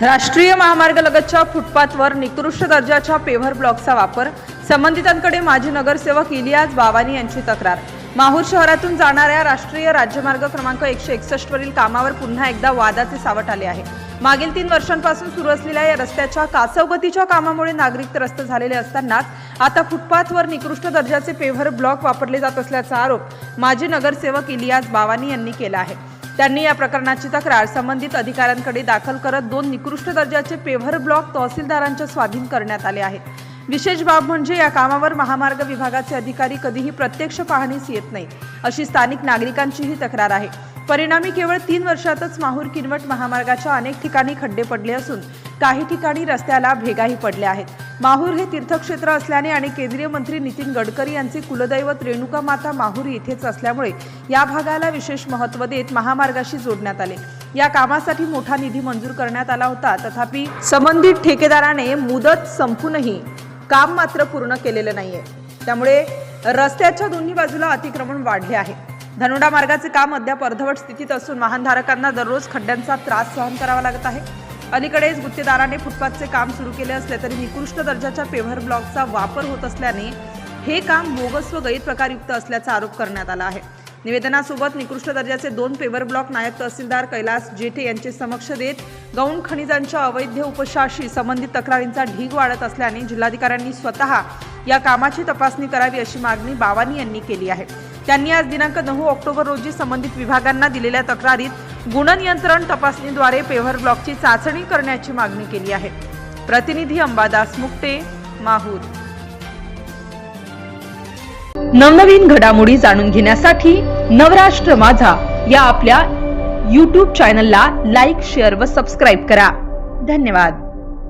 राष्ट्रीय महामार्गालगतच्या फुटपाथवर निकृष्ट दर्जाच्या पेव्हर ब्लॉकचा वापर. संबंधितांकडे माजी नगरसेवक इलियास बावानी यांची तक्रार. माहूर शहरातून जाणाऱ्या राष्ट्रीय राज्यमार्ग क्रमांक एकशे एकसष्ट वरील कामावर पुन्हा एकदा वादाचे सावट आले आहे. मागील तीन वर्षांपासून सुरू असलेल्या या रस्त्याच्या कासवगतीच्या कामामुळे नागरिक त्रस्त झालेले असतानाच आता फुटपाथवर निकृष्ट दर्जाचे पेव्हर ब्लॉक वापरले जात असल्याचा आरोप माजी नगरसेवक इलियास बावानी यांनी केला आहे. त्यांनी या प्रकरणाची तक्रार संबंधित अधिकाऱ्यांकडे दाखल करत दोन निकृष्ट दर्जाचे पेव्हर ब्लॉक तहसीलदारांच्या स्वाधीन करण्यात आले आहेत विशेष बाब म्हणजे या कामावर महामार्ग विभागाचे अधिकारी कधीही प्रत्यक्ष पाहणीस येत नाही अशी स्थानिक नागरिकांचीही तक्रार आहे. परिणामी केवळ तीन वर्षातच माहूर किनवट महामार्गाच्या अनेक ठिकाणी खड्डे पडले असून काही ठिकाणी रस्त्याला भेगाही पडल्या आहेत. माहूर हे तीर्थक्षेत्र असल्याने आणि केंद्रीय मंत्री नितीन गडकरी यांचे कुलदैवत रेणुका माता माहूर येथेच असल्यामुळे या भागाला विशेष महत्त्व देत महामार्गाशी जोडण्यात आले. या कामासाठी मोठा निधी मंजूर करण्यात आला होता. तथापि संबंधित ठेकेदाराने मुदत संपूनही काम मात्र पूर्ण केलेलं नाहीये. त्यामुळे रस्त्याच्या दोन्ही बाजूला अतिक्रमण वाढले आहे. धनुडा मार्गाचे काम अद्याप अर्धवट स्थितीत असून वाहनधारकांना दररोज खड्ड्यांचा त्रास सहन करावा लागत आहे. अलीकडेच गुत्तेदाराने फुटपाथचे काम सुरू केले असले तरी निकृष्ट दर्जाच्या पेव्हर ब्लॉकचा वापर होत असल्याने हे काम बोगस व गैरप्रकारयुक्त असल्याचा आरोप करण्यात आला आहे. निवेदनासोबत निकृष्ट दर्जाचे दोन पेवर ब्लॉक नायब तहसीलदार कैलास जेठे यांचे समक्ष देत गौण खनिजांच्या अवैध उपशाशी संबंधित तक्रारींचा ढीग वाढत असल्याने जिल्हाधिकाऱ्यांनी स्वतः या कामाची तपासणी करावी अशी मागणी बावानी यांनी केली आहे. त्यांनी आज दिनांक नऊ ऑक्टोबर रोजी संबंधित विभागांना दिलेल्या तक्रारीत गुणनियंत्रण तपासणीद्वारे पेव्हर ब्लॉकची चाचणी करण्याची मागणी केली आहे. प्रतिनिधी अंबादास मुक्ते माहूर. नवनवीन घडामोडी जाणून घेण्यासाठी नवराष्ट्र माझा या आपल्या यूट्यूब चॅनलला लाईक शेअर व सबस्क्राईब करा. धन्यवाद.